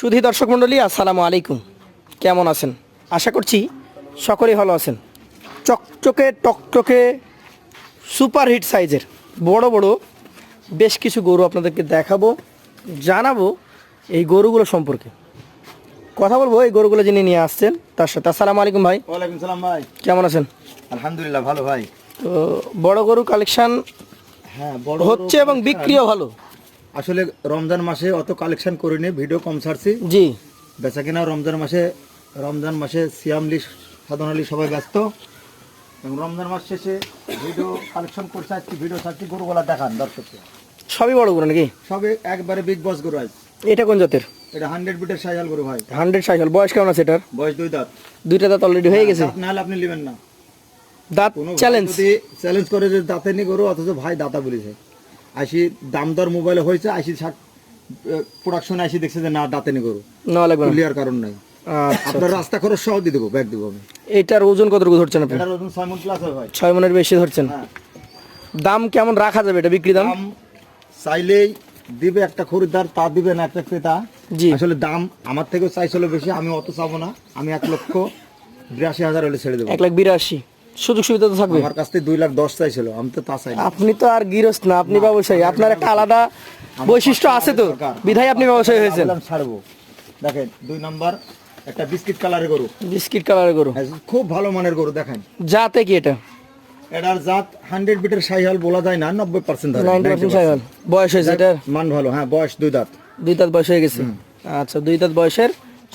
সুধী দর্শক মণ্ডলী আসসালামু আলাইকুম। কেমন আছেন? আশা করছি সকলেই ভালো আছেন। চকচকে টকটকে সুপারহিট সাইজের বড় বড় বেশ কিছু গরু আপনাদেরকে দেখাবো জানাব এই গরুগুলো সম্পর্কে। কথা বলব এই গরুগুলো যিনি নিয়ে আসছেন তার সাথে। আসসালামু আলাইকুম ভাই। ওয়ালাইকুম সালাম ভাই। কেমন আছেন? আলহামদুলিল্লাহ ভালো ভাই। তো বড় গরু কালেকশন হ্যাঁ বড় হচ্ছে এবং বিক্রিও ভালো। আসলে রমজান মাসে অত কালেকশন করিনি ভিডিও কম ছাড়ছি। জি। বেচা কিনা রমজান মাসে রমজান মাসে সিয়ামলি সাধনালি সবাই ব্যস্ত। এবং রমজান মাস শেষে ভিডিও কালেকশন করছে আজকে ভিডিও ছাড়ছি গরুগুলা দেখান দর্শককে। সবই বড় গরু নাকি? সবই একবারে বিগ বস গরু আজ। এটা কোন জাতের? এটা হান্ড্রেড বিটের সাইজাল গরু ভাই। হান্ড্রেড সাইকেল বয়স কেমন আছে এটার? বয়স দুই দাঁত। দুইটা দাঁত অলরেডি হয়ে গেছে। দাঁত না হলে আপনি নেবেন না। দাঁত চ্যালেঞ্জ চ্যালেঞ্জ করে যে দাঁতে নি গরু অথচ ভাই দাতা বলেছে। আইসি দাম দর মোবাইলে হয়েছে আইসি ষাট প্রোডাকশনে আইসি দেখছে যে না দাঁতে নি গরু। নেওয়া লাগবে না। ক্লিয়ার কারণ নাই। আচ্ছা আপনার রাস্তা খরচ সহ দিয়ে দেবো ব্যাগ দেবো আমি। এটার ওজন কতটুকু ধরছেন আপনি? এটার ওজন ছয় মন প্লাস হয় ছয় মনের বেশি ধরছেন। হ্যাঁ। দাম কেমন রাখা যাবে এটা বিক্রি দাম? দাম চাইলেই দিবে একটা খরিদ্দার তা দিবে না একটা ক্রেতা। জি। আসলে দাম আমার থেকেও চাইছিল বেশি আমি অত চাবো না। আমি এক লক্ষ বিরাশি হাজার হলে ছেড়ে দেবো। এক লাখ বিরাশি। সুযোগ সুবিধা তো থাকবে। আমার কাছ থেকে দুই লাখ দশ চাইছিল আমি তো তা চাই আপনি তো আর গৃহস্থ না আপনি ব্যবসায়ী। আপনার একটা আলাদা বৈশিষ্ট্য আছে তো। বিধায় আপনি ব্যবসায়ী হয়েছেন। ছাড়বো। দেখেন দুই নাম্বার একটা বিস্কিট কালারের গরু। বিস্কিট কালারের গরু। হ্যাঁ, খুব ভালো মানের গরু দেখেন। যাতে কি এটা? এটার জাত হান্ড্রেড বিটের সাইহাল বলা যায় না নব্বই পার্সেন্ট বয়স হয়েছে এটা মান ভালো হ্যাঁ বয়স দুই দাঁত। দুই দাঁত বয়স হয়ে গেছে। আচ্ছা দুই দাঁত বয়সের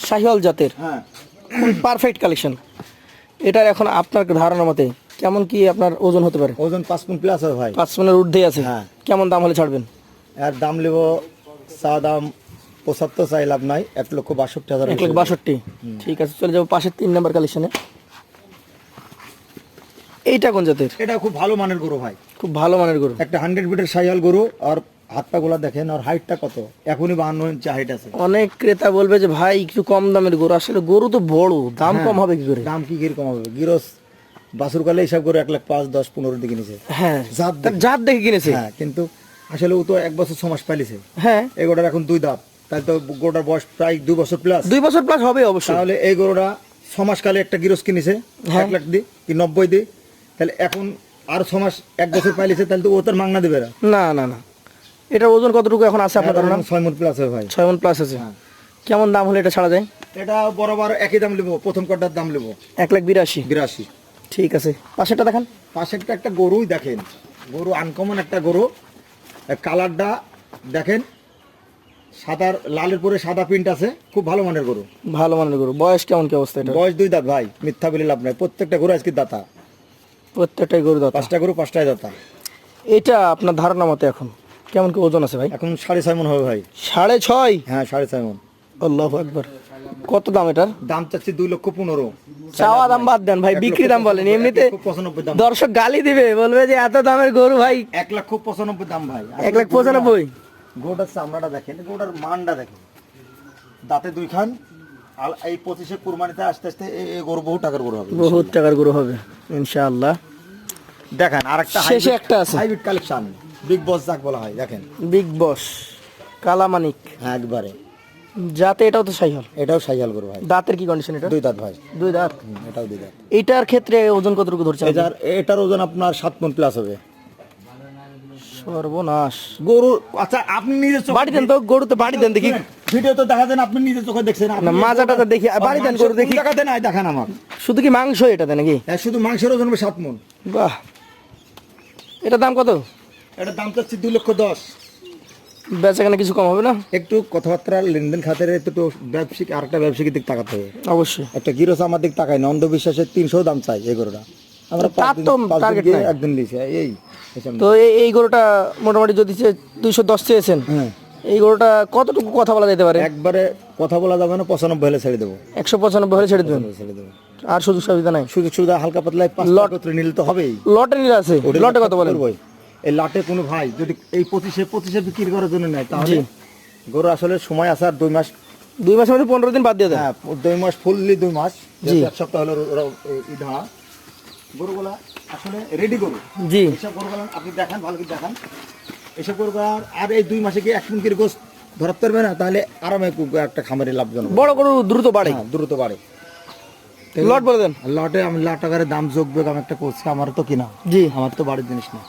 শাহিওয়াল জাতের। হ্যাঁ। পারফেক্ট কালেকশন এটার এখন আপনার ধারণা মতে কেমন কি আপনার ওজন হতে পারে? ওজন পাঁচ পুন প্লাস হবে ভাই। পাঁচ মনের ঊর্ধ্বে আছে। হ্যাঁ। কেমন দাম হলে ছাড়বেন? এর দাম নেব চা দাম পঁচাত্তর চাই লাভ নাই এক লক্ষ বাষট্টি হাজার এক লক্ষ বাষট্টি। ঠিক আছে চলে যাব পাশের তিন নাম্বার কালেকশনে এইটা কোন জাতের? এটা খুব ভালো মানের গরু ভাই। খুব ভালো মানের গরু। একটা হান্ড্রেড বিটের সাইহাল গরু আর হাত পা দেখেন আর হাইটটা কত? এখনই বাহান্ন ইঞ্চি হাইট আছে। অনেক ক্রেতা বলবে যে ভাই একটু কম দামের গরু। আসলে গরু তো বড় দাম কম হবে কি করে? দাম কি হবে? গিরস বাসুর কালে হিসাব করে এক লাখ পাঁচ দশ পনেরো দিকে নিছে। হ্যাঁ জাত জাত দেখে কিনেছে। হ্যাঁ কিন্তু আসলে ও তো এক বছর ছ মাস পালিছে। হ্যাঁ। এই গরুটার এখন দুই দাঁত। তাহলে তো গরুটার বয়স প্রায় দুই বছর প্লাস দুই বছর প্লাস হবে অবশ্যই। তাহলে এই গরুটা ছ মাস কালে একটা গিরস কিনেছে হ্যাঁ। এক লাখ দি কি নব্বই দি। তাহলে এখন আর ছ মাস এক বছর পাইলিছে তাহলে তো ও তার মাংনা দেবে না। না না না। এটার ওজন কতটুকু এখন আছে আপনার ধারণা? ছয় মন প্লাস হবে ভাই। ছয় মন প্লাস আছে। হ্যাঁ। কেমন দাম হলে এটা ছাড়া যায়? এটা বরাবর একই দাম নেব প্রথম কটার দাম নেব। এক লাখ বিরাশি। বিরাশি। ঠিক আছে। পাশেরটা দেখান। পাশেরটা একটা গরুই দেখেন। গরু আনকমন একটা গরু। কালারটা দেখেন। সাদার লালের পরে সাদা প্রিন্ট আছে। খুব ভালো মানের গরু। ভালো মানের গরু। বয়স কেমন কি অবস্থা এটা বয়স দুই দাঁত ভাই। মিথ্যা বলে লাভ নাই। প্রত্যেকটা গরু আজকে দাতা। প্রত্যেকটাই গরু দাঁত। পাঁচটা গরু পাঁচটায় দাতা। এটা আপনার ধারণা মতে এখন? কেমন কি ওজন আছে ভাই? এখন সাড়ে ছয় মন হবে ভাই। সাড়ে ছয়? হ্যাঁ সাড়ে ছয় মন। আল্লাহ একবার কত দাম এটার? দাম চাচ্ছি দুই লক্ষ পনেরো। চাওয়া দাম বাদ দেন ভাই বিক্রি দাম বলেন এমনিতে দর্শক গালি দিবে বলবে যে এত দামের গরু ভাই। এক লক্ষ পঁচানব্বই দাম ভাই। এক লাখ পঁচানব্বই? গোটার চামড়াটা দেখেন গোটার মানটা দেখেন। দাঁতে দুই খান আর এই পঁচিশে কুরবানিতে আস্তে আস্তে এই গরু বহু টাকার গরু হবে বহু টাকার গরু হবে ইনশাআল্লাহ। দেখেন আর একটা শেষে একটা আছে। হাইব্রিড কালেকশন বিগ বস যাক বলা হয় দেখেন। Big boss Kalamanik. হ্যাঁ একবারে। যাতে এটাও তো সাইহল। এটাও সাইজাল গরু ভাই। দাঁতের কি কন্ডিশন এটা? দুই দাঁত ভাই। দুই দাঁত? এটাও দুই দাঁত। এটার ক্ষেত্রে ওজন কতটুকু ধরছে এটার এটার ওজন আপনার সাত মন প্লাস হবে। সর্বনাশ। গরু আচ্ছা আপনি নিজে বাড়ি দেন তো গরু তো বাড়ি দেন দেখি। ভিডিও তো দেখা দেন আপনি নিজে চোখে দেখছেন না, মাজাটা তো দেখি, বাড়ি দেন গরু দেখি। কোন জায়গাতে নাই দেখান আমার। শুধু কি মাংস এটাতে নাকি? হ্যাঁ, শুধু মাংসের ওজন হবে সাত মন। বাহ। এটার দাম কত? এটার দাম চাচ্ছি দুই লক্ষ দশ। বেচাকেনা কিছু কম হবে না? একটু কথাবার্তা লেনদেন খাতের একটু ব্যবসায়িক আর একটা ব্যবসায়িক দিক তাকাতে হবে। অবশ্যই। একটা গিরস আমার দিক তাকায় না অন্ধবিশ্বাসের তিনশো দাম চাই এই গরুটা। আমরা তার তো নাই। একদিন দিয়েছি এই তো এই এই গরুটা মোটামুটি যদি দুইশো দশ চেয়েছেন হ্যাঁ। এই গরুটা কতটুকু কথা বলা যেতে পারে? একবারে কথা বলা যাবে না পঁচানব্বই হলে ছেড়ে দেবো। একশো পঁচানব্বই হলে ছেড়ে দেবেন? ছেড়ে দেবো। আর সুযোগ সুবিধা নাই? সুযোগ সুবিধা হালকা পাতলা লট- নিলে তো হবেই। লটে নিলে আছে লটে কত বলেন। করবোই। এই লটে কোনো ভাই যদি এই পঁচিশে পঁচিশে বিক্রি করার জন্য নেয় তাহলে গরু আসলে সময় আছে আর দুই মাস দুই মাসের মধ্যে পনেরো দিন বাদ দিয়ে দেয় হ্যাঁ দুই মাস ফুললি দুই মাস। জি। এক সপ্তাহ হলো ঈদ গরুগুলা আসলে রেডি গরু। জি। এইসব গরুগুলা আপনি দেখান ভালো করে দেখান। এইসব গরুগুলা আর এই দুই মাসে কি এক মিনিটের গোস্ত ধরতে পারবে না? তাহলে আরামে একটা খামারে লাভজনক বড় গরু দ্রুত বাড়ে। হ্যাঁ, দ্রুত বাড়ে। লট বলে দেন। লটে আমি লাখ টাকার দাম যোগবে আমি একটা করছি আমার তো কিনা। জি। আমার তো বাড়ির জিনিস না।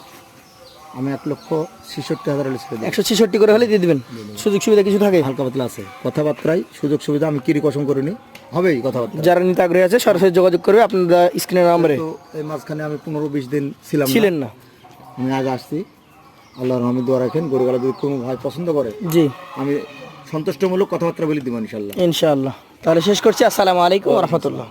আমি এক লক্ষ ছেষট্টি হাজার হলে ছেড়ে একশো ছেষট্টি করে হলে দিয়ে দিবেন। সুযোগ সুবিধা কিছু থাকে? হালকা পাতলা আছে। কথাবার্তায় সুযোগ সুবিধা আমি কিরি কসম করিনি। হবেই কথাবার্তা যারা নিতে আগ্রহী আছে সরাসরি যোগাযোগ করবে আপনারা স্ক্রিনের নাম্বারে। এই মাঝখানে আমি পনেরো বিশ দিন ছিলাম ছিলেন না। আমি আগে আসছি। আল্লাহর রহমে দোয়া রাখেন গরুগুলা যদি কোনো ভাই পছন্দ করে জি। আমি সন্তুষ্টমূলক কথাবার্তা বলে দিব ইনশাল্লাহ ইনশাআল্লাহ। তাহলে শেষ করছি। আসসালামু আলাইকুম রহমতুল্লাহ।